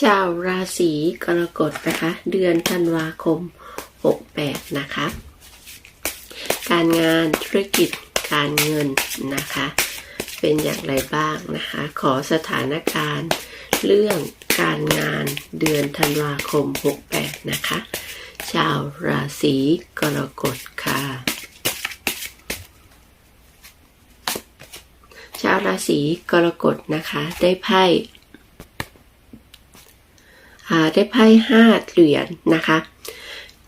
ชาวราศีกรกฎนะคะ เดือนธันวาคม 68 นะคะ การงานธุรกิจการเงินนะคะ เป็นอย่างไรบ้างนะคะ ขอสถานการณ์เรื่องการงานเดือนธันวาคม 68 นะคะ ชาวราศีกรกฎค่ะ ชาวราศีกรกฎนะคะ ได้ไพ่ ได้ไพ่ห้าเหรียญนะคะ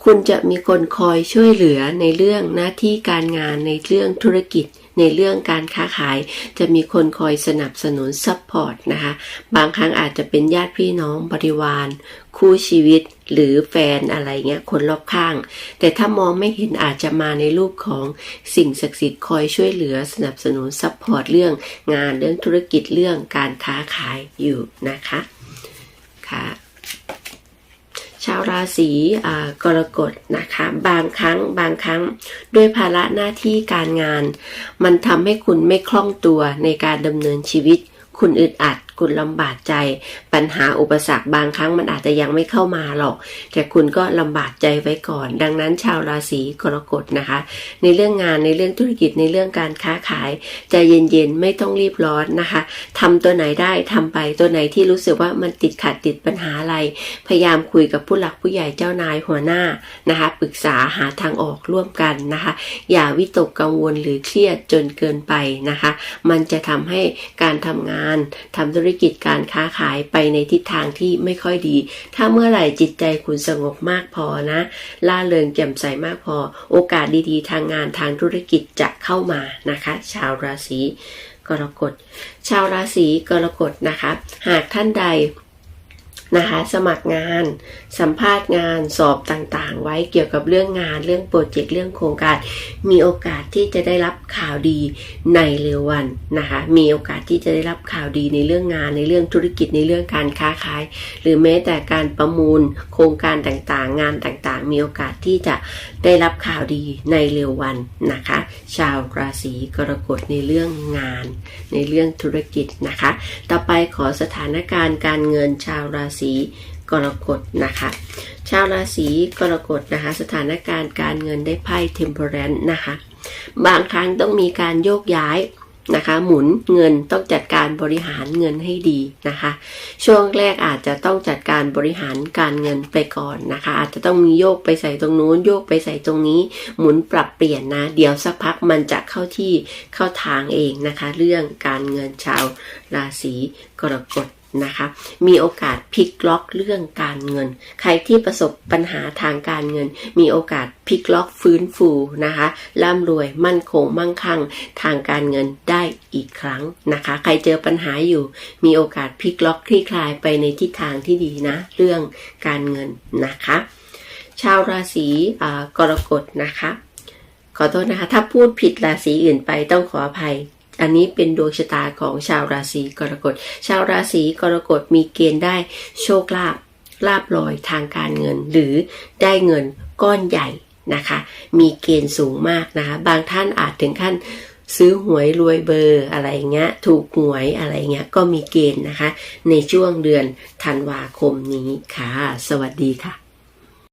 คุณจะมีคนคอยช่วยเหลือในเรื่องหน้าที่การงานในเรื่องธุรกิจในเรื่องการค้าขายจะมีคนคอยสนับสนุนซัพพอร์ตนะคะ บางครั้งอาจจะเป็นญาติพี่น้องบริวาร คู่ชีวิตหรือแฟนอะไรเงี้ยคนรอบข้าง แต่ถ้ามองไม่เห็นอาจจะมาในรูปของสิ่งศักดิ์สิทธิ์คอยช่วยเหลือสนับสนุนซัพพอร์ตเรื่องงานเรื่องธุรกิจเรื่องการค้าขายอยู่นะคะค่ะ ชาวราศีกรกฎนะคะบางครั้งบางครั้งด้วยภาระหน้าที่การงาน มันทำให้คุณไม่คล่องตัวในการดำเนินชีวิต คุณอึดอัด คุณลำบากใจ ปัญหาอุปสรรคบางครั้งมันอาจจะยังไม่เข้ามาหรอก แต่คุณก็ลำบากใจไว้ก่อน ดังนั้นชาวราศีกรกฎนะคะ ในเรื่องงานในเรื่องธุรกิจในเรื่องการค้าขายใจเย็นๆไม่ต้องรีบร้อนนะคะทำตัวไหนได้ทำไปตัวไหนที่รู้สึกว่ามันติดขัดติดปัญหาอะไร พยายามคุยกับผู้หลักผู้ใหญ่เจ้านายหัวหน้านะคะปรึกษาหาทางออกร่วมกันนะคะ อย่าวิตกกังวลหรือเครียดจนเกินไปนะคะ มันจะทำให้การทำงานทำธุรรกิจการค้าขายไปในทิศทางที่ไม่ค่อยดี ถ้าเมื่อไหร่จิตใจคุณสงบมากพอนะ ล่าเริงแจ่มใสมากพอ โอกาสดีๆ ทางงานทางธุรกิจจะเข้ามานะคะ ชาวราศีกรกฎ ชาวราศีกรกฎนะคะ หากท่านใด นะคะสมัครงาน สัมภาษณ์งานสอบต่างๆ ไว้เกี่ยวกับเรื่องงานเรื่องโปรเจกต์เรื่องโครงการ มีโอกาสที่จะได้รับข่าวดีในเร็ววันนะคะมีโอกาสที่จะได้รับข่าวดีในเรื่องงาน ในเรื่องธุรกิจในเรื่องการค้าขาย หรือแม้แต่การประมูลโครงการต่างๆ งานต่างๆ มีโอกาสที่จะได้รับข่าวดีในเร็ววันนะคะ ชาวราศีกรกฎในเรื่องงาน ในเรื่องธุรกิจนะคะ ต่อไปขอสถานการณ์การเงินชาวราศีกรกฎนะคะ ชาวราศีกรกฎนะคะ สถานการณ์การเงินได้ไพ่ temperance นะคะ บางครั้งต้องมีการโยกย้ายนะคะ หมุนเงินต้องจัดการบริหารเงินให้ดีนะคะ ช่วงแรกอาจจะต้องจัดการบริหารการเงินไปก่อนนะคะ อาจจะต้องมีโยกไปใส่ตรงนู้นโยกไปใส่ตรงนี้ หมุนปรับเปลี่ยนนะ เดี๋ยวสักพักมันจะเข้าที่เข้าทางเองนะคะ เรื่องการเงินชาวราศีกรกฎ นะคะ มีโอกาสพลิกล็อกเรื่องการเงิน ใครที่ประสบปัญหาทางการเงิน มีโอกาสพลิกล็อกฟื้นฟูนะคะร่ำรวยมั่นคงมั่งคั่งทางการเงินได้อีกครั้งนะคะ ใครเจอปัญหาอยู่ มีโอกาสพลิกล็อกคลี่คลายไปในทิศทางที่ดีนะ เรื่องการเงินนะคะ ชาวราศีกรกฎนะคะขอโทษนะคะ ถ้าพูดผิดราศีอื่นไปต้องขออภัย อันนี้เป็นดวงชะตาของชาวราศีกรกฎ ชาวราศีกรกฎมีเกณฑ์ได้โชคลาภลาบลอยทางการเงิน หรือได้เงินก้อนใหญ่นะคะ มีเกณฑ์สูงมากนะคะ บางท่านอาจถึงขั้นซื้อหวยรวยเบอร์อะไรเงี้ย ถูกหวยอะไรเงี้ย ก็มีเกณฑ์นะคะ ในช่วงเดือนธันวาคมนี้ค่ะ สวัสดีค่ะ